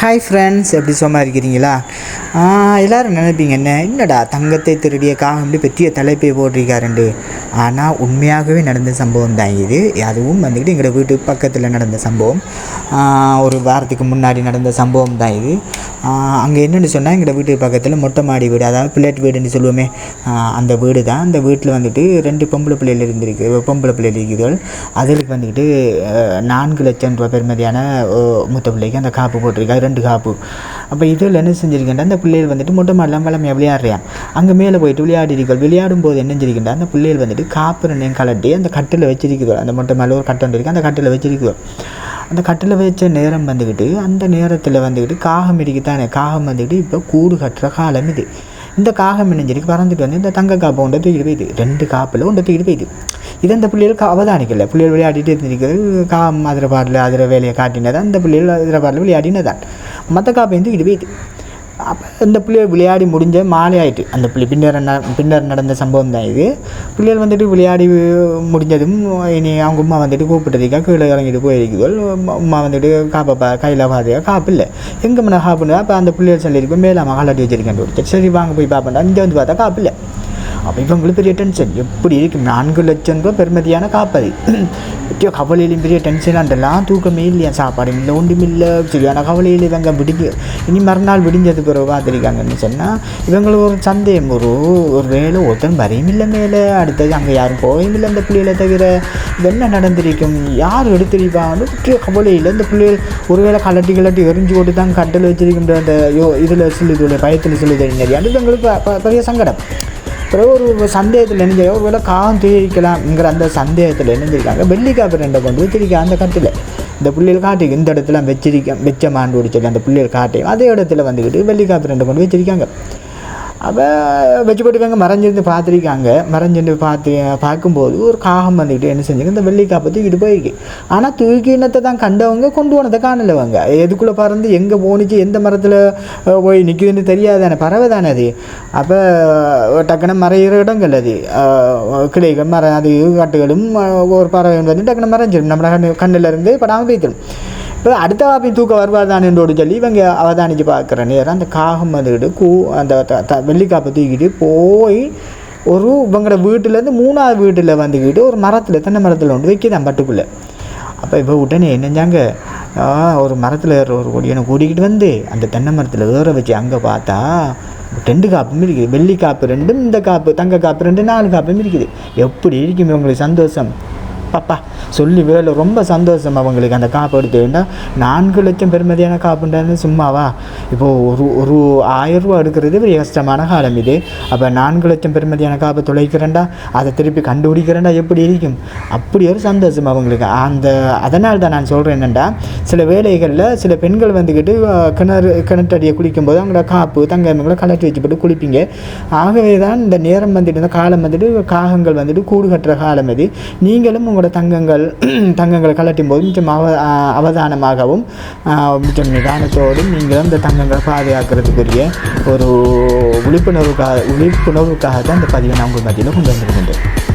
Hi friends எப்படி சும்மா இருக்கிறீங்களா? எல்லோரும் எல்லாரும் நினைப்பீங்க என்ன? என்னடா தங்கத்தை திருடிய காகம்னு பெரிய தலைப்பை போட்டிருக்காருண்டு. ஆனால் உண்மையாகவே நடந்த சம்பவம் தான் இது. அதுவும் வந்துக்கிட்டு எங்களோட வீட்டு பக்கத்தில் நடந்த சம்பவம். ஒரு வாரத்துக்கு முன்னாடி நடந்த சம்பவம் தான் இது. அங்கே என்னென்னு சொன்னால் எங்களோட வீட்டு பக்கத்தில் மொட்டை மாடி வீடு அதாவது பிள்ளைட் வீடுன்னு சொல்லுவோமே அந்த வீடு தான். அந்த வீட்டில் வந்துட்டு ரெண்டு பொம்பளை பிள்ளைகள் இருந்திருக்கு பொம்பளை பிள்ளைகள் இருக்குதுகள். அதுக்கு வந்துக்கிட்டு நான்கு லட்சம் ரூபாய் பெருமதியான மூத்த பிள்ளைக்கு அந்த காப்பு போட்டிருக்காரு. ரெண்டு காப்பு அப்போ இதில் என்ன செஞ்சிருக்கேன்டா அந்த பிள்ளைகள் வந்துட்டு மொட்டை மாடலாம் வளமையாக விளையாடுறான் அங்கே மேலே போயிட்டு விளையாடிருக்கள் விளையாடும் போது என்ன செஞ்சிருக்கேன்டா அந்த பிள்ளைகள் வந்துட்டு காப்பு ரெண்டையும் கலட்டி அந்த கட்டில் வச்சிருக்குதோ. அந்த மொட்டை மேலே ஒரு கட்டம் இருக்குது அந்த கட்டில் வச்சிருக்குதோ. அந்த கட்டில் வச்ச நேரம் வந்துக்கிட்டு அந்த நேரத்தில் வந்துக்கிட்டு காகம் இருக்குதானே காகம் வந்துக்கிட்டு இப்போ கூடு கட்டுற காலம் இது. இந்த காகம் இணைஞ்சிருக்கு பறந்துட்டு வந்து இந்த தங்க காப்பை உண்டை தூக்கிட்டு போயிது. ரெண்டு காப்பில் உண்டை தூக்கிட்டு போயிது. இது அந்த பிள்ளைகளுக்கு அவதானிக்கல பிள்ளைகள் விளையாடிட்டு இருந்திருக்கிறது கா அதிர பாட்டில் அதிர வேலையை காட்டினதான் அந்த பிள்ளைகள் அதிர பாட்டில் விளையாடினதான் மற்ற காப்பேந்து தூக்கிட்டு போயிட்டு அப்போ அந்த பிள்ளைகள் விளையாடி முடிஞ்ச மாலை ஆயிட்டு அந்த பிள்ளை பின்னர் பின்னர் நடந்த சம்பவம் தான் இது பிள்ளைகள் வந்துட்டு விளையாடி முடிஞ்சதும் இனி அவங்க அம்மா வந்துட்டு கூப்பிட்டதுக்காக கீழே இறங்கிட்டு போயிருக்குதல் அம்மா வந்துட்டு காப்பை பா கையில் பார்த்துக்கா காப்பு இல்லை எங்கே மன காப்புன்னு அப்போ அந்த பிள்ளைகள் சொல்லியிருக்கோம் மேலாம கலாட்டி வச்சிருக்கேன் சரி வாங்க போய் பார்ப்பேன்டா இங்கே வந்து பார்த்தா காப்பு இல்லை அப்போ இவங்களுக்கு பெரிய டென்ஷன் எப்படி இருக்கும்? நான்கு லட்சம் ரூபா பெருமதியான காப்பது. பெரிய கவலையிலும் பெரிய டென்ஷன் அதெல்லாம் தூக்கமே இல்லையா? சாப்பாடு இல்லை ஒன்றும் இல்லை. சரியான கவலையில் இவங்க விடிஞ்சு இனி மறுநாள் விடிஞ்சது பிறகு பார்த்துருக்காங்கன்னு சொன்னால் இவங்களுக்கு ஒரு சந்தேகம். ஒரு ஒரு வேலை ஒருத்தன் வரையும் இல்லை மேலே. அடுத்தது அங்கே யாரும் போகவும் இல்லை அந்த பிள்ளைகளை தவிர என்ன நடந்திருக்கும்? யார் எடுத்திருப்பாங்கன்னு முக்கிய கவலையில் இந்த பிள்ளைகள் ஒருவேளை கலட்டி கலட்டி எரிஞ்சு போட்டு தான் கட்டில் வச்சிருக்கின்ற அந்த யோ இதில் சொல்லுது பயத்தில் சொல்லுது நிறைய இவங்களுக்கு பெரிய சங்கடம். பிறகு ஒரு சந்தேகத்தில் என்ன ஒரு வேலை காகம் தூக்கிக்கலாம்ங்கிற அந்த சந்தேகத்தில் நினைஞ்சிருக்காங்க வெள்ளிக்காப்பு ரெண்டை கொண்டு வச்சிருக்கா அந்த கட்டில். இந்த பிள்ளைகள் காட்டிக்கு இந்த இடத்துல வச்சிருக்க வெச்ச மாண்டு சொல்லி அந்த பிள்ளைகள் காட்டையும் அதே இடத்துல வந்துக்கிட்டு வெள்ளிக்காப்பு ரெண்டை கொண்டு வச்சிருக்காங்க அப்போ வச்சுப்பட்டுக்காங்க மறைஞ்சிருந்து பார்த்துருக்காங்க மறைஞ்சிருந்து பார்த்து பார்க்கும்போது ஒரு காகம் வந்துக்கிட்டு என்ன செஞ்சுங்க இந்த வெள்ளிக்காய் தூக்கிட்டு போயிருக்கு ஆனால் தூக்கி இனத்தை தான் கண்டவங்க கொண்டு போனதை காணலவங்க எதுக்குள்ளே பறந்து எங்கே போனிச்சு எந்த மரத்தில் போய் நிற்குதுன்னு தெரியாதானே பறவை தானே அது அப்போ டக்குன்னு மறையிற இடங்கள் அது கிளைகள் மர அது காட்டுகளும் ஒரு பறவை வந்து டக்குன்னு மறைஞ்சிடும் நம்ம கண் கண்ணில் இருந்து படாமல் போய்த்திடும் இப்போ அடுத்த வாப்பையும் தூக்க வருவார் தானேன்றோடு சொல்லி இவங்க அவதானிச்சு பார்க்குற நேரம் அந்த காகம் வந்துக்கிட்டு கூ அந்த த- த- வெள்ளிக்காப்பை தூக்கிட்டு போய் ஒரு இவங்களோட வீட்டிலேருந்து மூணாவது வீட்டில் வந்துக்கிட்டு ஒரு மரத்தில் தென்னை மரத்தில் ஒன்று வைக்கிதான் பட்டுக்குள்ளே. அப்போ இப்போ உடனே என்னஞ்சாங்க ஒரு மரத்தில் ஏற ஒரு கொடியனை கூட்டிக்கிட்டு வந்து அந்த தென்னை மரத்தில் ஏற வச்சு அங்கே பார்த்தா ரெண்டு காப்பும் இருக்குது. வெள்ளி காப்பு ரெண்டும் இந்த காப்பு தங்க காப்பு ரெண்டு நாலு காப்பும் இருக்குது. எப்படி இருக்கும் இவங்களுக்கு சந்தோஷம்? பாப்பா சொல்லி வேலை ரொம்ப சந்தோஷம் அவங்களுக்கு. அந்த காப்பு எடுத்துக்கிட்டா நான்கு லட்சம் பெருமதியான காப்புன்றது சும்மாவா? இப்போது ஒரு ஒரு ஆயிரம் ரூபா எடுக்கிறது ஒரு கஷ்டமான காலம் இது. அப்போ நான்கு லட்சம் பெருமதியான காப்பை துளைக்கிறேன்டா அதை திருப்பி கண்டுபிடிக்கிறேன்டா எப்படி இருக்கும்? அப்படி ஒரு சந்தோஷம் அவங்களுக்கு. அந்த அதனால் தான் நான் சொல்கிறேன் என்னென்னா சில வேலைகளில் சில பெண்கள் வந்துக்கிட்டு கிணறு கிணற்றடியை குளிக்கும்போது அவங்களோட காப்பு தங்கங்களை கலட்டி வச்சு போட்டு குளிப்பீங்க. ஆகவே தான் இந்த நேரம் வந்துட்டு இந்த காலம் வந்துட்டு காகங்கள் வந்துட்டு கூடு கட்டுற காலம் இது. நீங்களும் உங்களோட தங்கங்கள் தங்கங்களை கலட்டும் போது மிச்சம் அவ அவதானமாகவும் மிச்சம் நிதானத்தோடும் நீங்கள் அந்த தங்கங்களை பாதுகாக்கிறதுக்குரிய ஒரு விழிப்புணர்வுக்காக விழிப்புணர்வுக்காக தான் இந்த பதிவை நான் உங்கள் மத்தியில் கொண்டு வந்திருக்கின்றேன்.